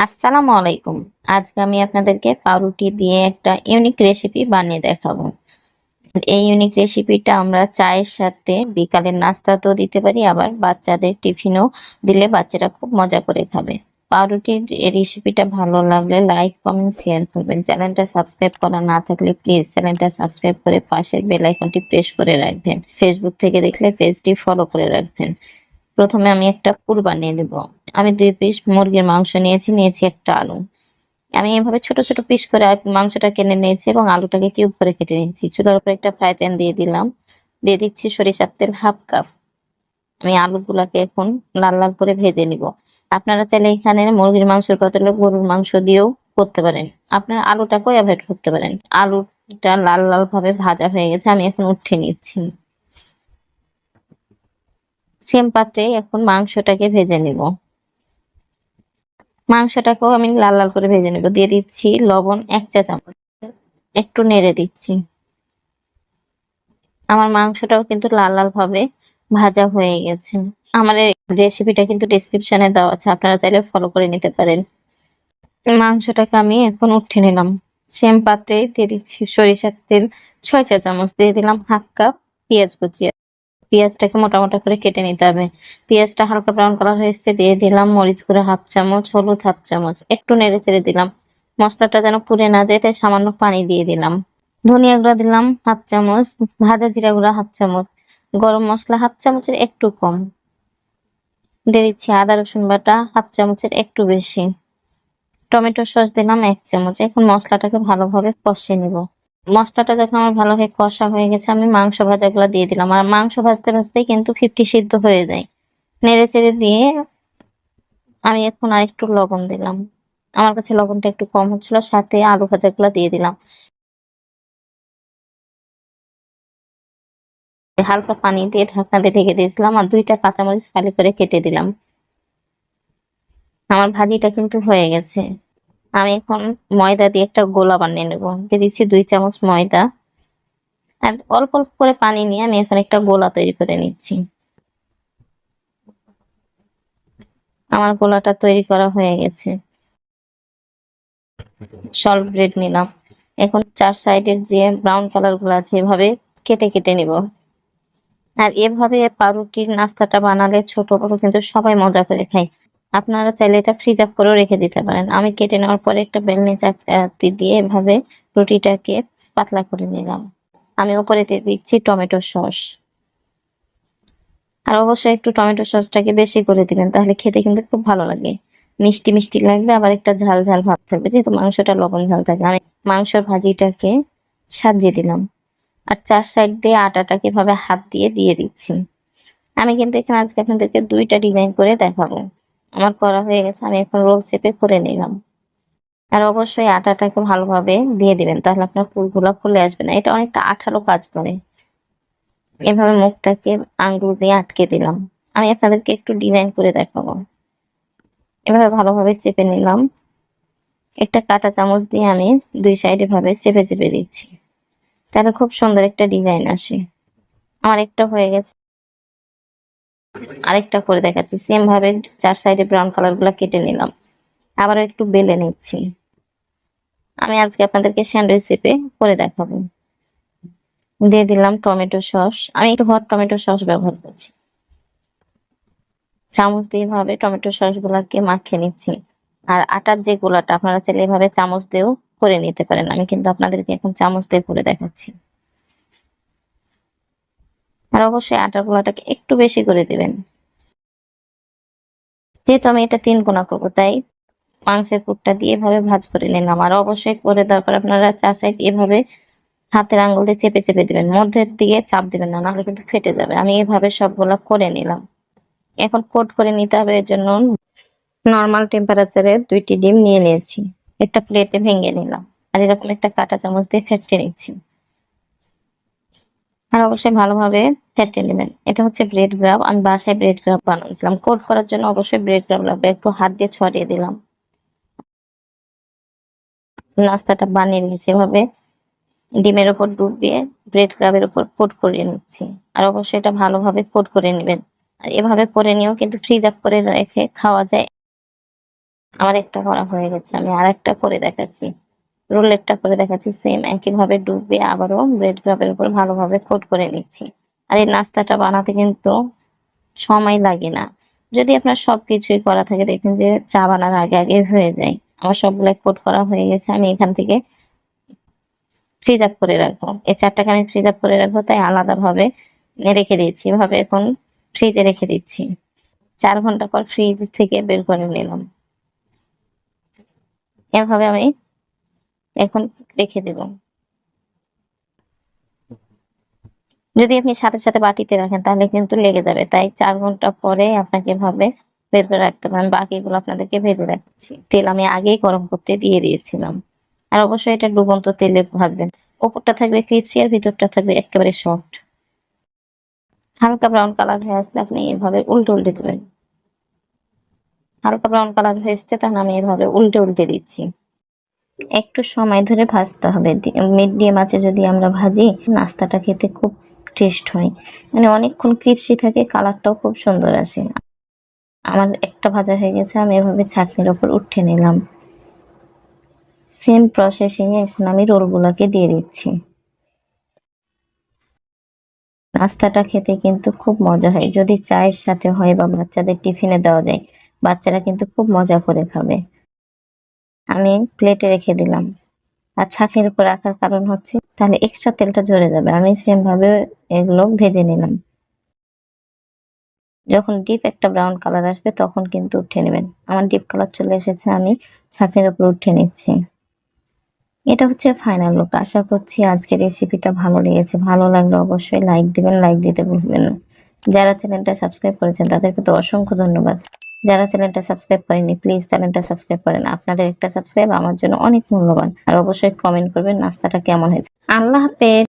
আসসালামু আলাইকুম। আজকে আমি আপনাদেরকে পাউরুটি দিয়ে একটা ইউনিক রেসিপি বানিয়ে দেখাবো। এই ইউনিক রেসিপিটা আমরা চায়ের সাথে, বিকালের নাস্তাতেও দিতে পারি, আবার বাচ্চাদের টিফিনও দিলে বাচ্চারা খুব মজা করে খাবে। পাউরুটির রেসিপিটা ভালো লাগলে লাইক কমেন্ট শেয়ার করবেন। চ্যানেলটা সাবস্ক্রাইব করা না থাকলে প্লিজ চ্যানেলটা সাবস্ক্রাইব করে পাশের বেল আইকনটি প্রেস করে রাখবেন। ফেসবুক থেকে দেখলে পেজটি ফলো করে রাখবেন। প্রথমে আমি একটা পুর বানিয়ে নেব। আমি দুই পিস মুরগির মাংস নিয়েছি নিয়েছি একটা আলু। আমি এভাবে ছোট ছোট পিস করে মাংসটা কেনে নিয়েছি এবং আলুটাকে কিউব করে কেটে নিয়েছি। চুলার উপরে একটা ফ্রাই প্যান দিয়ে দিলাম। দিয়ে দিচ্ছি সরিষার তেল হাফ কাপ। আমি আলুগুলাকে এখন লাল লাল করে ভেজে নিব। আপনারা চাইলে এখানে মুরগির মাংসের বদলে গরুর মাংস দিয়েও করতে পারেন। আপনারা আলুটাকেও অ্যাভয়েড করতে পারেন। আলুটা লাল লাল ভাবে ভাজা হয়ে গেছে, আমি এখন উঠিয়ে নিচ্ছি। সেম পাত্রে এখন মাংসটাকে ভেজে নিব। মাংসটাকেও আমি লাল লাল করে ভেজে নেব। দিয়ে দিচ্ছি লবণ এক চা চামচ। একটু নেড়ে দিচ্ছি। আমার মাংসটাও কিন্তু লাল লাল ভাবে ভাজা হয়ে গেছে। আমার রেসিপিটা কিন্তু ডিসক্রিপশনে দেওয়া আছে, আপনারা চাইলে ফলো করে নিতে পারেন। মাংসটাকে আমি এখন উঠিয়ে নিলাম। সেম পাত্রে দিয়ে দিচ্ছি সরিষার তেল। ছয় চা চামচ দিয়ে দিলাম হাফ কাপ পেঁয়াজ কুচি। পেঁয়াজটাকে মোটা মোটা করে কেটে নিতে হবে। পেঁয়াজটা হালকা ব্রাউন কালার হয়েছে দিয়ে দিলাম মরিচ গুঁড়ো হাফ চামচ, হলুদ হাফ চামচ, একটু নেড়ে চেড়ে দিলাম। মশলাটা যেন পুড়ে না যায়, তাই সামান্য পানি দিয়ে দিলাম। ধনিয়া গুঁড়া দিলাম হাফ চামচ, ভাজা জিরা গুঁড়া হাফ চামচ, গরম মশলা হাফ চামচের একটু কম। দিয়ে দিচ্ছি আদা, রসুন বাটা হাফ চামচের একটু বেশি। টমেটো সস দিলাম এক চামচ, এখন মশলাটাকে ভালোভাবে কষিয়ে নিব। মশলাটা যখন আমার ভালোভাবে কষা হয়ে গেছে, আমি মাংস ভাজাগুলো দিয়ে দিলাম। আর মাংস ভাজতে ভাজতেই কিন্তু ফিফটি সিদ্ধ হয়ে যায়। নেড়ে চেড়ে দিয়ে আমি এখন আর একটু লবণ দিলাম। আমার কাছে লবণটা একটু কম হচ্ছিল, সাথে আলু ভাজাগুলো দিয়ে দিলাম। হালকা পানি দিয়ে ঢাকনা দিয়ে ঢেকে দিয়েছিলাম আর দুইটা কাঁচামরিচ ফালি করে কেটে দিলাম। আমার ভাজিটা কিন্তু হয়ে গেছে। আমি এখন ময়দা দিয়ে একটা গোলা বানিয়ে নেব। দিয়ে দিচ্ছি দুই চামচ ময়দা। আর অল্প অল্প করে পানি নিয়ে আমি এখন একটা গোলা তৈরি করে নিচ্ছি। আমার গোলাটা তৈরি করা হয়ে গেছে। সল্ট ব্রেড নিলাম। এখন চার সাইডের যে ব্রাউন কালারগুলো আছে, এভাবে কেটে কেটে নিব। আর এভাবে পাউরুটির নাস্তাটা বানালে ছোট বড় কিন্তু সবাই মজা করে খায়। আপনারা চাইলে এটা ফ্রিজ আপ করেও রেখে দিতে পারেন। আমি কেটে নেওয়ার পরে একটা বেলনি চাকতি দিয়ে এভাবে রুটিটাকে পাতলা করে নিলাম। আমি ওপরে দিয়ে দিচ্ছি টমেটো সস। আর অবশ্যই একটু টমেটো সসটাকে বেশি করে দিবেন, তাহলে খেতে কিন্তু খুব ভালো লাগে। মিষ্টি মিষ্টি লাগবে, আবার একটা ঝাল ঝাল ভাব থাকবে। যেহেতু মাংসটা লবণ ঝাল থাকে, আমি মাংসর ভাজিটাকে সাজিয়ে দিলাম। আর চার সাইড দিয়ে আটাটাকে এভাবে হাত দিয়ে দিয়ে দিচ্ছি। আমি কিন্তু এখানে আজকে আপনাদেরকে দুইটা ডিজাইন করে দেখাবো। আমার করা হয়ে গেছে, আমি এখন রোল চেপে করে নিলাম। আর অবশ্যই আটাটাকে ভালোভাবে দিয়ে দিবেন, তাহলে আপনার ফুলগুলো খুলে আসবে না। এটা অনেকটা আঠালো কাজ করে। এভাবে মুখটাকে আঙ্গুল দিয়ে আটকে দিলাম। আমি আপনাদেরকে একটু ডিজাইন করে দেখাবো। এভাবে ভালোভাবে চেপে নিলাম। একটা কাঁটা চামচ দিয়ে আমি দুই সাইডে ভাবে চেপে চেপে দিচ্ছি। তাহলে খুব সুন্দর একটা ডিজাইন আসে। আমার একটা হয়ে গেছে। আরেকটা করে দেখাচ্ছি। সেম ভাবে চার সাইডে ব্রাউন কালারগুলা কেটে নিলাম। আবারও একটু বেলে নিচ্ছি। আমি আজকে আপনাদেরকে স্যান্ডউইচ রেসিপি করে দেখাবো। দিয়ে দিলাম টমেটো সস। আমি একটু হট টমেটো সস ব্যবহার করছি। চামচ দিয়ে ভাবে টমেটো সস গুলাকে মাখিয়ে নিচ্ছি। আর আটার যে গোলাটা, আপনারা চাইলে এভাবে চামচ দিয়েও করে নিতে পারেন। আমি কিন্তু আপনাদেরকে এখন চামচ দিয়ে করে দেখাচ্ছি। আর অবশ্যই আটার গোলাটাকে একটু বেশি করে দেবেন। যেহেতু আমি এটা তিন কোনা করব, তাই মাংসের পুরটা দিয়ে এভাবে ভাজ করে নিলাম। আর অবশ্যই করে দরকার আপনারা চার সাইড এভাবে হাতের আঙ্গুল দিয়ে চেপে চেপে দেবেন। মধ্যের দিকে চাপ দেবেন না, নাহলে কিন্তু ফেটে যাবে। আমি এভাবে সবগুলা করে নিলাম। এখন কোট করে নিতে হবে, এর জন্য নর্মাল টেম্পারেচারে দুইটি ডিম নিয়ে নিয়েছি। একটা প্লেটে ভেঙে নিলাম। আর এরকম একটা কাঁটা চামচ দিয়ে ফেটে নিচ্ছি। আর অবশ্যই ভালোভাবে ফেটে নেবেন এটা হচ্ছে ব্রেড গ্রাব আমি বাসায় ব্রেড গ্রাব বানিয়েছিলাম কোট করার জন্য অবশ্যই ব্রেড গ্রাব লাগবে। একটু হাত দিয়ে ছড়িয়ে দিলাম। নাস্তাটা বানিয়ে নিয়েছি এভাবে। ডিমের উপর ডুবিয়ে ব্রেড গ্রাবের উপর কোট করে নিচ্ছি। আর অবশ্যই এটা ভালোভাবে কোট করে নেবেন। আর এভাবে করে নিয়েও কিন্তু ফ্রিজ আপ করে রেখে খাওয়া যায়। আমার একটা করা হয়ে গেছে। আমি আর একটা করে দেখাচ্ছি। রোলেটটা করে দেখাচ্ছি সেম একইভাবে ডুববে, আবারও ব্রেড ক্রাবের উপর ভালোভাবে কোট করে নিচ্ছি। আর এই নাস্তাটা বানাতে কিন্তু সময় লাগে না। যদি আপনার সব কিছুই করা থাকে, দেখবেন যে চা বানার আগে আগে হয়ে যায়। আমার সবগুলো কোট করা হয়ে গেছে, আমি এখান থেকে ফ্রিজ আপ করে রাখব। এই চারটাকে আমি ফ্রিজ আপ করে রাখব, তাই আলাদাভাবে রেখে দিয়েছি। এভাবে এখন ফ্রিজে রেখে দিচ্ছি। চার ঘণ্টা পর ফ্রিজ থেকে বের করে নিলাম। এভাবে আমি এখন রেখে দেব। যদি আপনি সাথে সাথে বাটিতে রাখেন, তাহলে কিন্তু লেগে যাবে। তাই চার ঘণ্টা পরে আপনাকে এভাবে বের করে রাখতে হবে আমি বাকিগুলো আপনাদেরকে ভেজে রাখছি। তেল আমি আগেই গরম করতে দিয়ে দিয়েছিলাম। আর অবশ্যই এটা ডুবন্ত তেলে ভাজবেন। ওপরটা থাকবে ক্রিপসি আর ভিতরটা থাকবে একেবারে সফট। হালকা ব্রাউন কালার হয়ে আসলে আপনি এভাবে উল্টে উল্টে দেবেন। হালকা ব্রাউন কালার হয়ে এসছে তখন আমি এভাবে উল্টে উল্টে দিচ্ছি। একটু সময় ধরে ভাজতে হবে। মিডিয়াম আছে যদি আমরা ভাজি, নাস্তাটা খেতে খুব টেস্ট হয়। মানে অনেকক্ষণ ক্রিপসি থাকে, কালারটাও খুব সুন্দর আসে। আমার একটা ভাজা হয়ে গেছে, আমি এভাবে ছাঁকনির ওপর উঠে নিলাম। সেম প্রসেসিং এ এখন আমি রোলগুলোকে দিয়ে দিচ্ছি। নাস্তাটা খেতে কিন্তু খুব মজা হয়। যদি চায়ের সাথে হয় বা বাচ্চাদের টিফিনে দেওয়া যায়, বাচ্চারা কিন্তু খুব মজা করে খাবে। আমি প্লেটে রেখে দিলাম। আর ছাঁকনির উপর রাখার কারণ হচ্ছে, তাহলে এক্সট্রা তেলটা ঝরে যাবে। আমি সেম ভাবে এগুলো ভেজে নিলাম। যখন ডিপ একটা ব্রাউন কালার আসবে, তখন কিন্তু উঠে নেবেন। আমার ডিপ কালার চলে এসেছে, আমি ছাঁকনির উপর উঠে নিচ্ছি। এটা হচ্ছে ফাইনাল লুক আশা করছি আজকের রেসিপিটা ভালো লেগেছে। ভালো লাগলে অবশ্যই লাইক দিবেন লাইক দিতে ভুলবেন না। যারা চ্যানেলটা সাবস্ক্রাইব করেছেন, তাদেরকে তো অসংখ্য ধন্যবাদ। যারা চ্যানেলটা সাবস্ক্রাইব করেনি প্লিজ চ্যানেলটা সাবস্ক্রাইব করেন। আপনাদের একটা সাবস্ক্রাইব আমার জন্য অনেক মূল্যবান। আর অবশ্যই কমেন্ট করবেন নাস্তাটা কেমন হয়েছে। আল্লাহ হাফেজ।